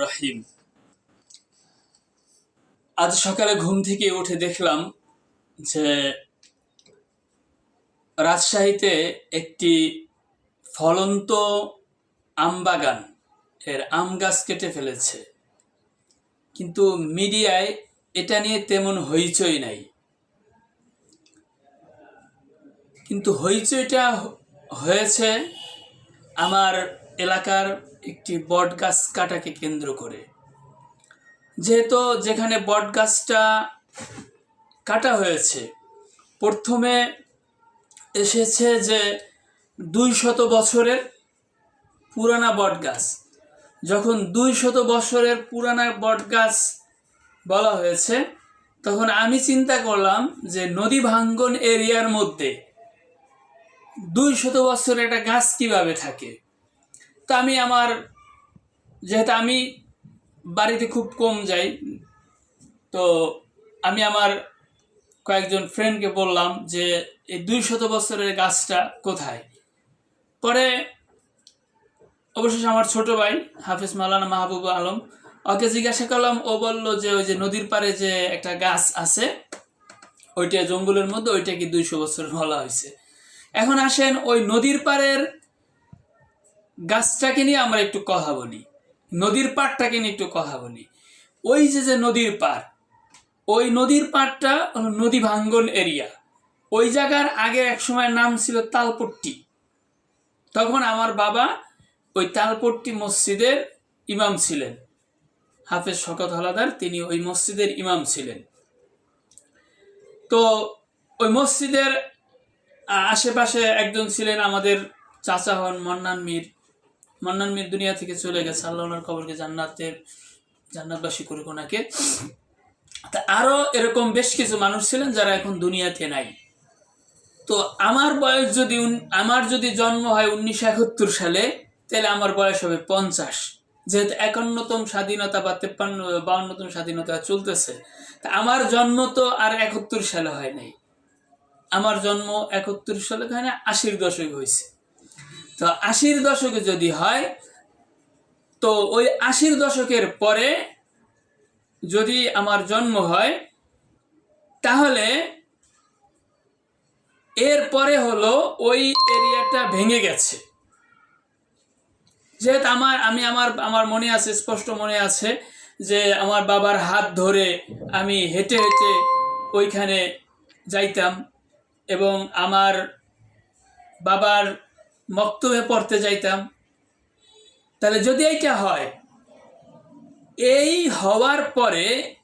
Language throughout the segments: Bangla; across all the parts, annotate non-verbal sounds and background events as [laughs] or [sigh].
রহিম। আজ সকালে ঘুম থেকে উঠে দেখলাম যে রাজশাহীতে একটি ফলন্ত আমবাগান এর আম গাছ কেটে ফেলেছে। কিন্তু মিডিয়ায় এটা নিয়ে তেমন হইচই নাই। কিন্তু হইচইটা হয়েছে আমার এলাকার একটি বট গাছ কাটাকে কেন্দ্র করে। যেহেতু যেখানে বট গাছটা কাটা হয়েছে, প্রথমে এসেছে যে দুই শত বছরের পুরানা বট গাছ যখন দুই শত বছরের পুরানা বট গাছ বলা হয়েছে, তখন আমি চিন্তা করলাম যে নদী ভাঙ্গন এরিয়ার মধ্যে দুই শত বছরের একটা গাছ কীভাবে থাকে? তো আমি আমার, যেহেতু আমি বাড়িতে খুব কম যাই, তো আমি আমার কয়েকজন ফ্রেন্ডকে বললাম যে, এই দুই শত বছরের গাছটা কোথায়? পরে অবশেষে আমার ছোট ভাই হাফিজ মালানা মাহবুব আলম ওকে জিজ্ঞাসা করলাম, ও বলল যে, ওই যে নদীর পাড়ে যে একটা গাছ আছে, ওইটা জঙ্গলের মধ্যে, ওইটা কি দুইশো বছর বলা হয়েছে? এখন আসেন ওই নদীর পাড়ের গাছটাকে নিয়ে আমরা একটু কথা বলি, নদীর পাড়টাকে নিয়ে একটু কথা বলি। ওই যে যে নদীর পাড়, ওই নদীর পাড়টা নদী ভাঙ্গন এরিয়া। ওই জায়গার আগে এক সময় নাম ছিল তালপট্টি। তখন আমার বাবা ওই তালপট্টি মসজিদের ইমাম ছিলেন। হাফেজ শকত হলাদার, তিনি ওই মসজিদের ইমাম ছিলেন। তো ওই মসজিদের আশেপাশে একজন ছিলেন আমাদের চাচা হন মন্নান মীর। মন্নান মীর দুনিয়া থেকে চলে গেছে, আল্লাহ ওনার কবরকে জান্নাতের, জান্নাতবাসী করুক ওনাকে। তা আরও এরকম বেশ কিছু মানুষ ছিলেন যারা এখন দুনিয়াতে নাই। তো আমার বয়স যদি আমার যদি জন্ম হয় উনিশশো একাত্তর সালে, তাহলে আমার বয়স হবে পঞ্চাশ। যেহেতু একান্নতম স্বাধীনতা বা তেপ্পান্ন, বাউন্নতম স্বাধীনতা চলতেছে, তা আমার জন্ম তো আর একাত্তর সালে হয় নাই। আমার জন্ম একাত্তর সালে হয় না, আশির দশক হয়েছে। তো আশির দশকে যদি হয়, তো ওই আশির দশকের পরে যদি আমার জন্ম হয়, তাহলে এরপরে হলো ওই এরিয়াটা ভেঙে গেছে। যেহেতু আমার, আমি আমার আমার মনে আছে, স্পষ্ট মনে আছে যে আমার বাবার হাত ধরে আমি হেঁটে হেঁটে ওইখানে যাইতাম এবং আমার বাবার মক্তবে পড়তে যাইতাম। তাহলে যদি এইটা হয়, এই হওয়ার পরে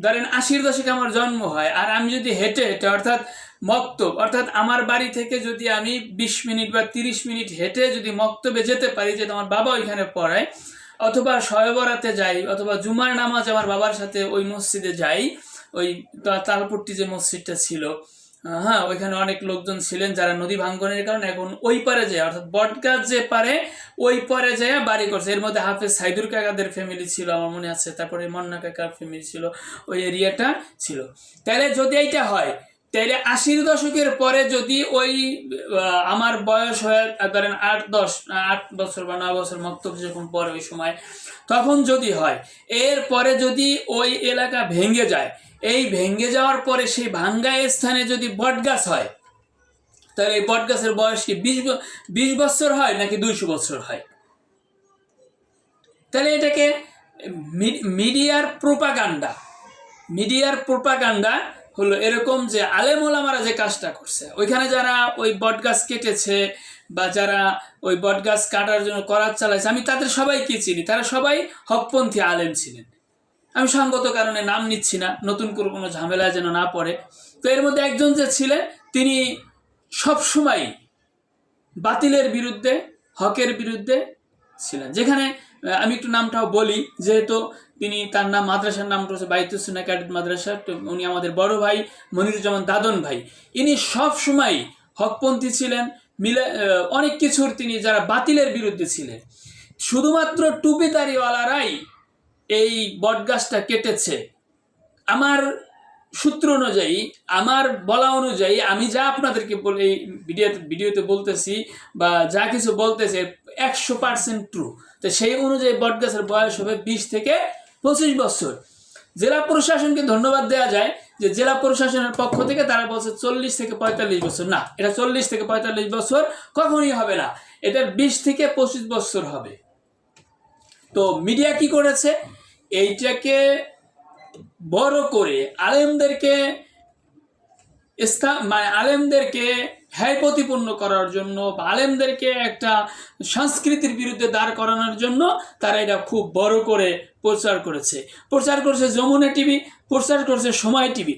ধরেন আশির দশকে আমার জন্ম হয়, আর আমি যদি হেঁটে হেঁটে, অর্থাৎ মক্তব, অর্থাৎ আমার বাড়ি থেকে যদি আমি বিশ মিনিট বা তিরিশ মিনিট হেঁটে যদি মক্তবে যেতে পারি যে আমার বাবা ওইখানে পড়ায়, অথবা শয়বরাতে যাই, অথবা জুমার নামাজ আমার বাবার সাথে ওই মসজিদে যাই, ওই তা- তালপট্টি যে মসজিদটা ছিল হ্যাঁ ওইখানে অনেক লোকজন ছিলেন যারা নদী ভাঙ্গনের কারণে এখন ওই পারে যায়, অর্থাৎ বটগাছ যে পারে, ওই পারে যায় বাড়ি করছে। এর মধ্যে হাফেজ সাইদুর কাকাদের ফ্যামিলি ছিল, আমার মনে আছে। তারপরে মন্না কাকার ফ্যামিলি ছিল, ওই এরিয়াটা ছিল। তাহলে যদি এইটা হয় তাহলে আশির দশকের পরে যদি ওই আমার বয়স হয়ে, ধরেন আট দশ, আট বছর বা নয় বছর মক্তব যখন পরে ওই সময়, তখন যদি হয় এর পরে যদি ওই এলাকা ভেঙে যায় এই ভেঙে যাওয়ার পরে সেই ভাঙ্গা স্থানে যদি বটগাছ হয়, তাহলে এই বটগাছের বয়স কি বিশ বিশ বছর হয় নাকি দুইশো বছর হয়? তাহলে এটাকে মিডিয়ার প্রোপাগান্ডা মিডিয়ার প্রোপাগান্ডা হলো এরকম যে আলেমোলামারা যে কাজটা করছে। ওইখানে যারা ওই বটগাছ কেটেছে বা যারা ওই বটগাছ কাটার জন্য করার চালাইছে, আমি তাদের সবাইকে চিনি, তারা সবাই হকপন্থী আলেম ছিলেন। আমি সঙ্গত কারণে নাম নিচ্ছি না, নতুন করে কোনো ঝামেলায় যেন না পড়ে। তো এর মধ্যে একজন যে ছিলেন, তিনি সবসময় বাতিলের বিরুদ্ধে, হকের বিরুদ্ধে ছিলেন। যেখানে আমি একটু নামটাও বলি, যেহেতু তিনি তার নাম, মাদ্রাসার নামটা হচ্ছে বাইতুসুনা ক্যাডেট মাদ্রাসা উনি আমাদের বড় ভাই, মনিরুজ্জামান দাদন ভাই। ইনি সব সময় হকপন্থী ছিলেন, মিলে অনেক কিছুর তিনি যারা বাতিলের বিরুদ্ধে ছিলেন। শুধুমাত্র টুপিদারিওয়ালারাই এই বটগাছটা কেটেছে। আমার সূত্র অনুযায়ী, আমার বলা অনুযায়ী, আমি যা আপনাদেরকে এই ভিডিও ভিডিওতে বলতেছি বা যা কিছু বলতেছে, একশো পার্সেন্ট ট্রু তো সেই অনুযায়ী বটগাছের বয়স হবে বিশ থেকে পঁচিশ বছর। জেলা প্রশাসনকে ধন্যবাদ দেওয়া যায় যে জেলা প্রশাসনের পক্ষ থেকে তারা বলছে চল্লিশ থেকে পঁয়তাল্লিশ বছর। না, এটা চল্লিশ থেকে পঁয়তাল্লিশ বছর কখনই হবে না। এটা বিশ থেকে পঁচিশ বছর হবে। তো মিডিয়া কি করেছে? এইটাকে বড় করে আলেমদেরকে মানে আলেমদেরকে হ্যায় প্রতিপন্ন করার জন্য বা আলেমদেরকে একটা সংস্কৃতির বিরুদ্ধে দাঁড় করানোর জন্য তারা এটা খুব বড় করে প্রচার করেছে। প্রচার করছে যমুনা টিভি, প্রচার করেছে সময় টিভি।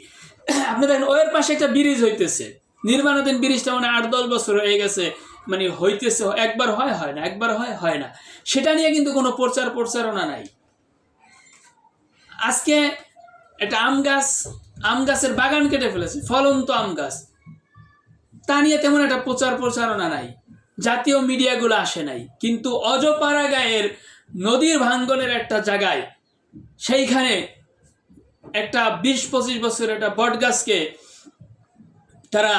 আপনি দেখেন ওয়ের পাশে একটা ব্রিজ হইতেছে। নির্মাণাধীন ব্রিজটা মানে আট, দশ বছর হয়ে গেছে মানে হইতেছে, একবার হয় হয় না, একবার হয় হয় না। সেটা নিয়ে কিন্তু কোনো প্রচার প্রচারণা নাই। আজকে একটা আম গাছ, আম গাছের বাগান কেটে ফেলেছে, ফলন্ত আম গাছ। তা নিয়ে তেমন একটা প্রচার প্রচারণা নাই, জাতীয় মিডিয়াগুলো আসে নাই, কিন্তু অজপাড়া গায়ের নদীর ভাঙ্গনের একটা জায়গায়, সেইখানে একটা বিশ পঁচিশ বছরের একটা বট গাছকে তারা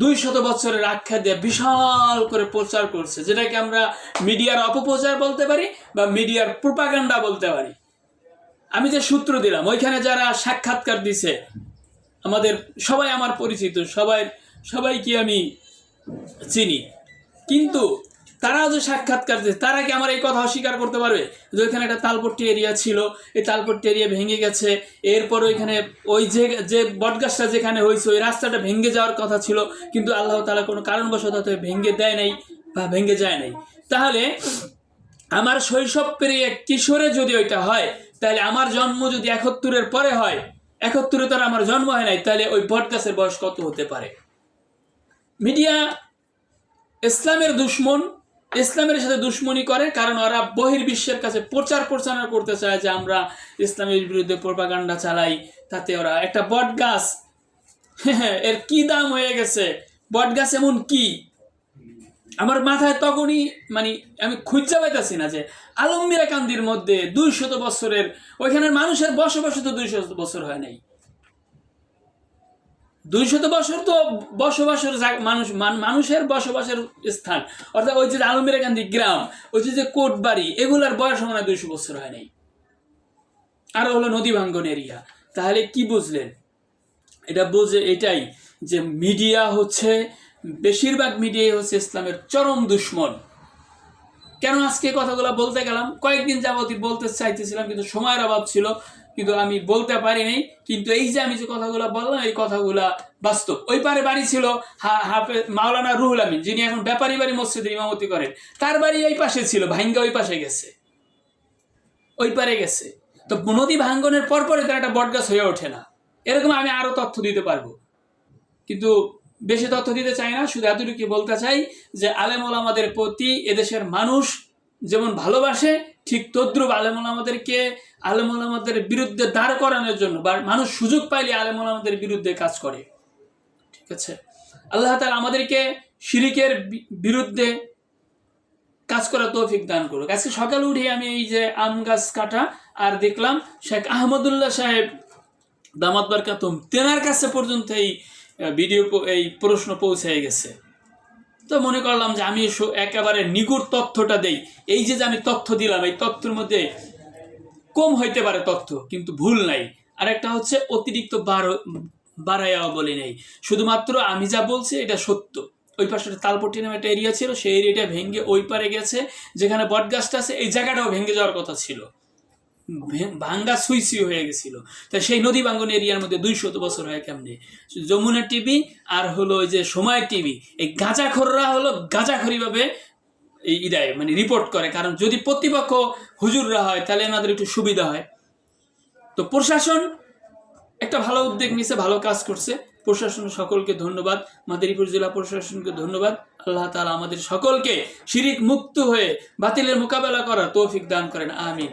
দুই শত বছরের আখ্যা দিয়ে বিশাল করে প্রচার করছে, যেটাকে আমরা মিডিয়ার অপপ্রচার বলতে পারি বা মিডিয়ার প্রোপাগান্ডা বলতে পারি। আমি যে সূত্র দিলাম, ওইখানে যারা সাক্ষাৎকার দিছে, আমাদের সবাই আমার পরিচিত, সবাই সবাইকে আমি চিনি। কিন্তু তারাও যে সাক্ষাৎকার দিচ্ছে তারা কি আমার এই কথা অস্বীকার করতে পারবে? যে ওইখানে একটা তালপট্টি এরিয়া ছিল, এই তালপট্টি এরিয়া ভেঙে গেছে, এরপর ওইখানে ওই যে যে বটগাছটা যেখানে হয়েছে, ওই রাস্তাটা ভেঙে যাওয়ার কথা ছিল, কিন্তু আল্লাহ তালা কোনো কারণবশত ভেঙে দেয় নাই বা ভেঙে যায় নাই। তাহলে আমার শৈশব পেরিয়ে কিশোরে যদি ওইটা হয় তাহলে আমার জন্ম যদি একাত্তরের পরে হয়, একাত্তরে তো আর আমার জন্ম হয় নাই, তাহলে ওই বটগাছের বয়স কত হতে পারে? মিডিয়া ইসলামের দুশ্মন, ইসলামের সাথে দুশ্মনী করে, কারণ ওরা বহির্বিশ্বের কাছে প্রচার প্রচারণা করতে চায় যে আমরা ইসলামের বিরুদ্ধে প্রোপাগান্ডা চালাই, তাতে ওরা একটা বট গাছ [laughs] এর কি দাম হয়ে গেছে? বট গাছ এমন কি? আমার মাথায় তখনই মানে আমি খুঁজতে পাইতেছি না যে আলমগীরা কান্দির মধ্যে দুইশত বছরের, ওইখানের মানুষের বসবাস তো দুই শত বছর হয় নাই। দুইশত বছর তো বসবাসের মানুষ, মান- মানুষের বসবাসের স্থান। অর্থাৎ ওই যে আলমগীরা কান্দি গ্রাম, ওই যে যে কোট বাড়ি এগুলার বয়স মনে হয় দুইশো বছর হয় নাই। আর হলো নদী ভাঙ্গন এরিয়া। তাহলে কি বুঝলেন? এটা বুঝে, এটাই যে মিডিয়া হচ্ছে বেশিরভাগ মিডিয়াই হচ্ছে ইসলামের চরম দুশ্মন। কেন আজকে কথাগুলো বলতে গেলাম? কয়েকদিন যাবতই বলতে চাইতেছিলাম, কিন্তু সময়ের অভাব ছিল, কিন্তু আমি বলতে পারি নাই। কিন্তু এই যে আমি যে কথাগুলো বললাম, এই কথাগুলা বাস্তব। ওই পারে বাড়ি ছিল হাফে মাওলানা রুহুল আমিন, যিনি এখন ব্যাপারী বাড়ি মসজিদে ইমামতি করেন। তার বাড়ি ওই পাশে ছিল, ভাঙ্গা ওই পাশে গেছে। ওই পারে গেছে। তো নদী ভাঙ্গনের পর পরে তার একটা বটগাছ হয়ে ওঠে না। এরকম আমি আরও তথ্য দিতে পারব। কিন্তু বেশি তথ্য দিতে চাই না, শুধু এতটুকু বলতে চাই যে আলেমুল আমাদের প্রতি এদেশের মানুষ যেমন ভালোবাসে, ঠিক তদ্রুপ আলেমুল আমাদেরকে আলেমুল আমাদের বিরুদ্ধে দাঁড় করানোর জন্য বা মানুষ সুযোগ পাইলে আলেমুল আমাদের বিরুদ্ধে কাজ করে। ঠিক আছে? আল্লাহ তালা আমাদেরকে শিরিকের বিরুদ্ধে কাজ করা তৌফিক দান করুক। আজকে সকালে উঠে আমি এই যে আম গাছ কাটা আর দেখলাম শেখ আহমদুল্লাহ সাহেব দামাত বারকাতুম তেনার কাছে পর্যন্ত এই ভিডিও এই প্রশ্ন পৌঁছে গেছে। তো মনে করলাম যে আমি একেবারে নিগুড় তথ্যটা দেই। এই যে আমি তথ্য দিলাম, এই তথ্যের মধ্যে কম হইতে পারে তথ্য, কিন্তু ভুল নাই। আর একটা হচ্ছে অতিরিক্ত বার বাড়াইয়াও বলি নেই। শুধুমাত্র আমি যা বলছি, এটা সত্য। ওই পাশে তালপট্টি নামে একটা এরিয়া ছিল, সেই এরিয়াটা ভেঙে ওই পারে গেছে, যেখানে বটগাছটা আছে, এই জায়গাটাও ভেঙে যাওয়ার কথা ছিল। ভাঙ্গা সুইসি হয়ে গেছিল। তা সেই নদী ভাঙ্গন এরিয়ার মধ্যে দুইশত বছর হয় কেমনে? যমুনা টিভি আর হলো ওই যে সময় টিভি, এই গাঁজাখোররা হলো গাঁজাখড়িভাবে এই ইদায় মানে রিপোর্ট করে। কারণ যদি প্রতিপক্ষ হুজুররা হয়, তাহলে এনাদের একটু সুবিধা হয়। তো প্রশাসন একটা ভালো উদ্যোগ নিছে, ভালো কাজ করছে। প্রশাসন সকলকে ধন্যবাদ। মাদারীপুর জেলা প্রশাসনকে ধন্যবাদ। আল্লাহ তাআলা আমাদের সকলকে শিরিক মুক্ত হয়ে বাতিলের মোকাবেলা করার তৌফিক দান করেন। আমিন।